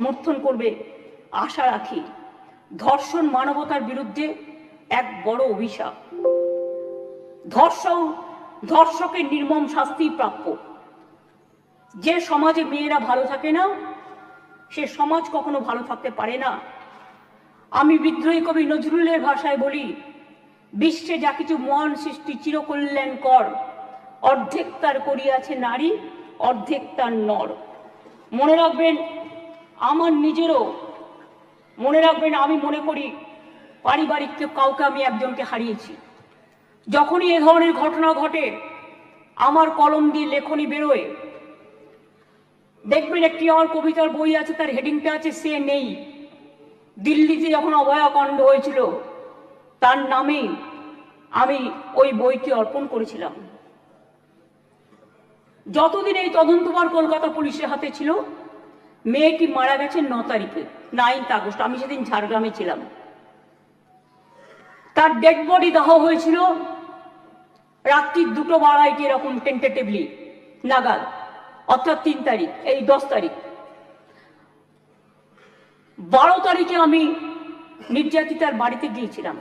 সমর্থন করবে, আশা রাখি। ধর্ষণ মানবতার বিরুদ্ধে এক বড় অভিশাপ। ধর্ষণ ধর্ষকের নির্মম শাস্তি প্রাপ্য। যে সমাজে মেয়েরা ভালো থাকে না, সে সমাজ কখনো ভালো থাকতে পারে না। আমি বিদ্রোহী কবি নজরুলের ভাষায় বলি, বিশ্বে যা কিছু মহান সৃষ্টি চিরকল্যাণ কর। অর্ধেক তার করিয়াছে নারী, অর্ধেক তার নর। মনে রাখবেন আমার নিজেরও মনে রাখবেন, আমি মনে করি পারিবারিক কেউ কাউকে আমি একজনকে হারিয়েছি। যখনই এ ধরনের ঘটনা ঘটে, আমার কলম দিয়ে লেখনি বেরোয়। দেখবেন একটি আমার কবিতার বই আছে, তার হেডিংটা আছে, সে নেই। দিল্লিতে যখন অভয়াকাণ্ড হয়েছিল, তার নামে আমি ওই বইটি অর্পণ করেছিলাম। যতদিন এই তদন্তবার কলকাতা পুলিশের হাতে ছিল মেয়েটি মারা গেছে ন তারিখে নাইন্থ আগস্ট। আমি সেদিন ঝাড়গ্রামে ছিলাম। তার ডেড বডি দাহ হয়েছিল রাত্রি দুটো বাড়াইটি এরকম টেন্টেটিভলি নাগাদ। অর্থাৎ তিন তারিখ, এই দশ তারিখ। বারো তারিখে আমি নির্যাতিতার বাড়িতে গিয়েছিলাম।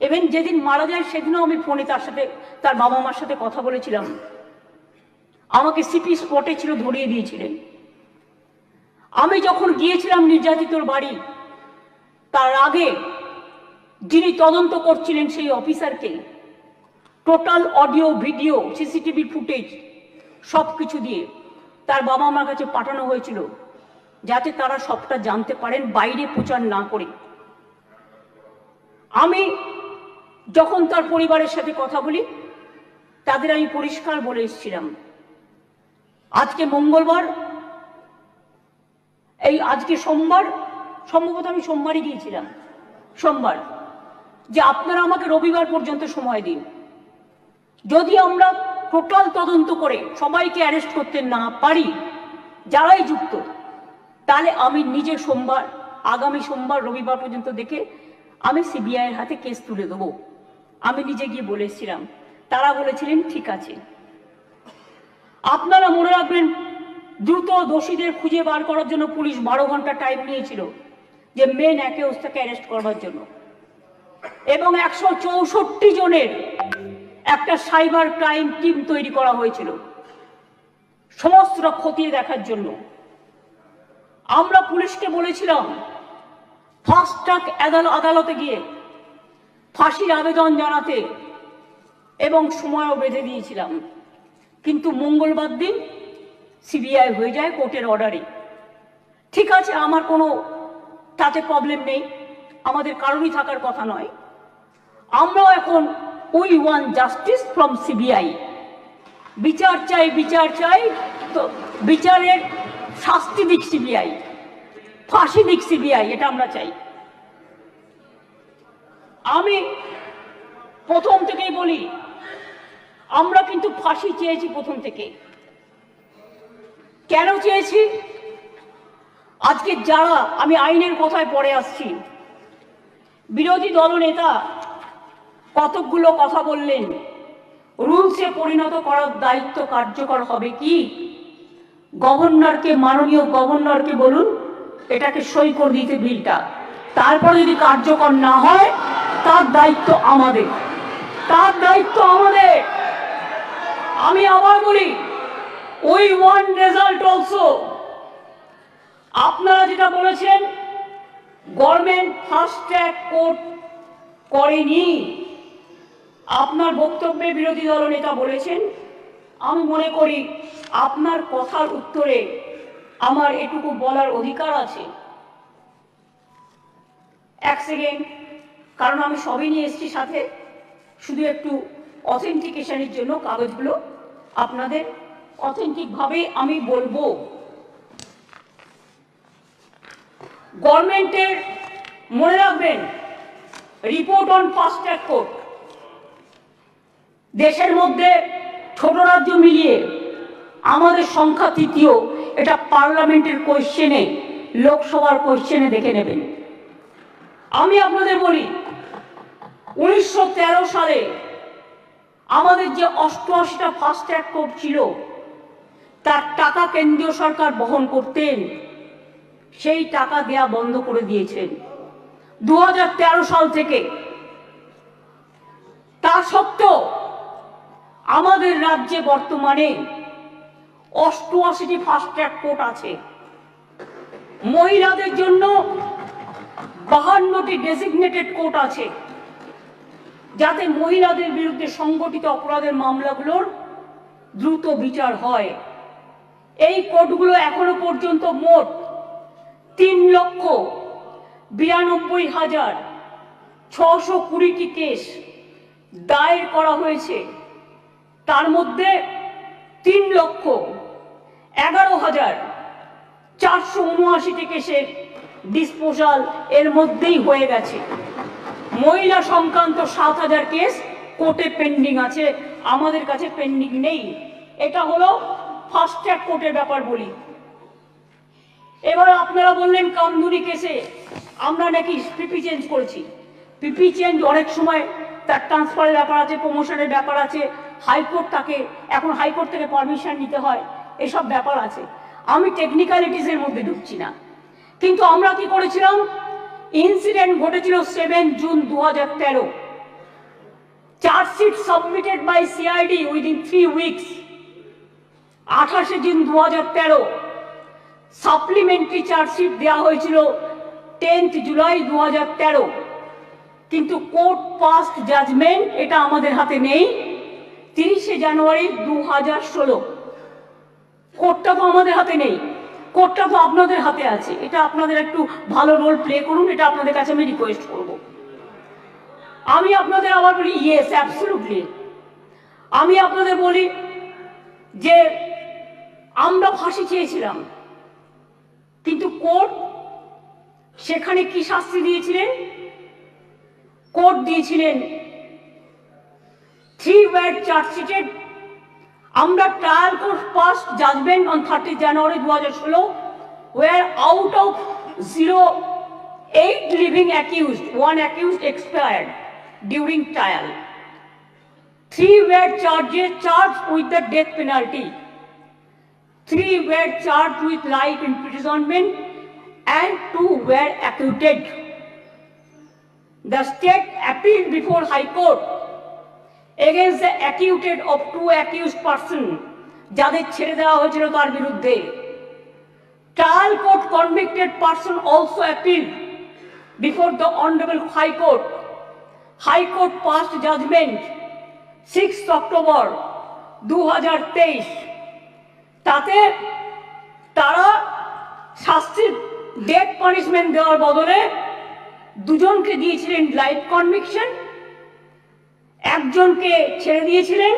এবং যেদিন মারা যায় সেদিনও আমি ফোনে তার সাথে, তার বাবা মার সাথে কথা বলেছিলাম। আমাকে সিপি স্পটে ছিল, ধরিয়ে দিয়েছিলেন। আমি যখন গিয়েছিলাম নির্যাতিতর বাড়ি, তার আগে যিনি তদন্ত করছিলেন সেই অফিসারকে total audio, video, CCTV footage সব কিছু দিয়ে তার বাবা মার কাছে পাঠানো হয়েছিল যাতে তারা সবটা জানতে পারেন, বাইরে প্রচার না করে। আমি যখন তার পরিবারের সাথে কথা বলি, তাদের আমি পরিষ্কার বলে এসেছিলাম। আজকে মঙ্গলবার এই আজকে সোমবার, সম্ভবত আমি সোমবারই গিয়েছিলাম, সোমবার, যে আপনারা আমাকে রবিবার পর্যন্ত সময় দিন। যদি আমরা টোটাল তদন্ত করে সবাইকে অ্যারেস্ট করতে না পারি, যারাই যুক্ত, তাহলে আমি নিজে সোমবার, আগামী সোমবার, রবিবার পর্যন্ত দেখে আমি সিবিআইয়ের হাতে কেস তুলে দেবো। আমি নিজে গিয়ে বলেছিলাম তারা বলেছিলেন, ঠিক আছে। আপনারা মনে রাখবেন দ্রুত দোষীদের খুঁজে বার করার জন্য পুলিশ বারো ঘণ্টা টাইম নিয়েছিল যে মেন একে ওস্তাকে অ্যারেস্ট করবার জন্য। এবং একশো চৌষট্টি জনের একটা সাইবার ক্রাইম টিম তৈরি করা হয়েছিল। সমস্ত খতিয়ে দেখার জন্য। আমরা পুলিশকে বলেছিলাম ফাস্ট ট্র্যাক আদালতে গিয়ে ফাঁসির আবেদন জানাতে এবং সময়ও বেঁধে দিয়েছিলাম। কিন্তু মঙ্গলবার দিন সিবিআই হয়ে যায় কোর্টের অর্ডারে ঠিক আছে, আমার কোনো তাতে প্রবলেম নেই, আমাদের কারণই থাকার কথা নয়। আমরাও এখন we want justice from CBI বিচার চাই বিচার চাই, তো বিচারের শাস্তি দিক সিবিআই ফাঁসি দিক সিবিআই এটা আমরা চাই। আমি প্রথম থেকেই বলি, আমরা কিন্তু ফাঁসি চেয়েছি প্রথম থেকে। কেন চেয়েছি? আজকে যারা আমি আইনের কথায় পড়ে আসছি, বিরোধী দলনেতা কতকগুলো কথা বললেন, রুলসে পরিণত করার দায়িত্ব কার্যকর হবে কি? গভর্নরকে, মাননীয় গভর্নরকে বলুন, এটাকে সই করে দিতে বিলটা। তারপরে যদি কার্যকর না হয়, তার দায়িত্ব আমাদের। তার দায়িত্ব আমাদের। আমি আবার বলি উই ওয়ান রেজাল্ট অলসো আপনারা যেটা বলেছেন গভর্নমেন্ট ফাস্ট ট্র্যাক কোর্ট করেনি। আপনার বক্তব্যে বিরোধী দল নেতা বলেছেন, আমি মনে করি আপনার কথার উত্তরে আমার এটুকু বলার অধিকার আছে। এক সেকেন্ড কারণ আমি সবই নিয়ে এসেছি সাথে। শুধু একটু অথেন্টিকেশনের জন্য কাগজগুলো আপনাদের অথেন্টিকভাবে আমি বলব গভর্নমেন্টের মনে রাখবেন রিপোর্ট অন ফাস্ট কোর্ট দেশের মধ্যে ছোট রাজ্য মিলিয়ে আমাদের সংখ্যা তৃতীয়, এটা পার্লামেন্টের কোয়েশ্চেনে লোকসভার কোয়েশ্চেনে দেখে নেবেন। আমি আপনাদের বলি, উনিশশো তেরো সালে আমাদের যে অষ্টআশিটা ফাস্ট ট্র্যাক কোর্ট ছিল তার টাকা কেন্দ্রীয় সরকার বহন করতেন, সেই টাকা দেয়া বন্ধ করে দিয়েছেন। দু হাজার তেরো সাল থেকে তা সত্ত্বেও আমাদের রাজ্যে বর্তমানে অষ্টআশিটি ফাস্ট ট্র্যাক কোর্ট আছে। মহিলাদের জন্য বাহান্নটি ডেসিগনেটেড কোর্ট আছে, যাতে মহিলাদের বিরুদ্ধে সংগঠিত অপরাধের মামলাগুলোর দ্রুত বিচার হয়। এই কোর্টগুলো এখনও পর্যন্ত মোট তিন লক্ষ বিরানব্বই হাজার ছশো কুড়িটি কেস দায়ের করা হয়েছে। তার মধ্যে তিন লক্ষ এগারো হাজার চারশো উনআশিটি কেসের ডিসপোজাল এর মধ্যেই হয়ে গেছে। মহিলা সংক্রান্ত সাত হাজার কেস কোর্টে পেন্ডিং আছে। আমাদের কাছে পেন্ডিং নেই। এটা হলো ফাস্ট ট্র্যাক কোর্টের ব্যাপার বলি। এবার আপনারা বললেন কামদুনি কেসে আমরা নাকি পিপি চেঞ্জ করেছি। পিপি চেঞ্জ অনেক সময় তার ট্রান্সফারের ব্যাপার আছে প্রমোশনের ব্যাপার আছে হাইকোর্ট তাকে, এখন হাইকোর্ট থেকে পারমিশন নিতে হয়, এসব ব্যাপার আছে। আমি টেকনিক্যালিটিসের মধ্যে ঢুকছি না। কিন্তু আমরা কি করেছিলাম? ইনসিডেন্ট ঘটেছিল সেভেন জুন দু হাজার তেরো chargesheet submitted by CID within three weeks আঠাশে জুন দু হাজার তেরো সাপ্লিমেন্টারি চার্জশিট দেওয়া হয়েছিল টেন্থ জুলাই দু হাজার তেরো। কিন্তু কোর্ট পাস্ট জাজমেন্ট এটা আমাদের হাতে নেই, তিরিশে জানুয়ারি দু হাজার ষোলো। কোর্টটা তো আমাদের হাতে নেই কোর্টটা তো আপনাদের হাতে আছে, এটা আপনাদের একটু ভালো রোল প্লে করুন, এটা আপনাদের কাছে আমি রিকোয়েস্ট করব। আমি আপনাদের আবার বলি ইয়েস অ্যাবসলুটলি আমি আপনাদের বলি যে আমরা ফাঁসি চেয়েছিলাম। কিন্তু কোর্ট সেখানে কি শাস্তি দিয়েছিলেন? কোর্ট দিয়েছিলেন থ্রি ওয়ার্ড চার্জশিটেড আমরা trial court passed judgment on thirty January দু হাজার ষোলো were out of zero eight living accused one accused expired during trial three were চার্জে charge with the death penalty Three were charged with life imprisonment and two were acquitted. The state appealed before High Court against the acquitted of two accused person যাদের ছেড়ে দেওয়া হয়েছিল তার বিরুদ্ধে trial court convicted person also appeal before the honourable high court high court passed judgment six October দু হাজার তেইশ তাতে তারা শাস্তির ডেথ পানিশমেন্ট দেওয়ার বদলে দুজনকে দিয়েছিলেন লাইফ কনভিকশন একজনকে ছেড়ে দিয়েছিলেন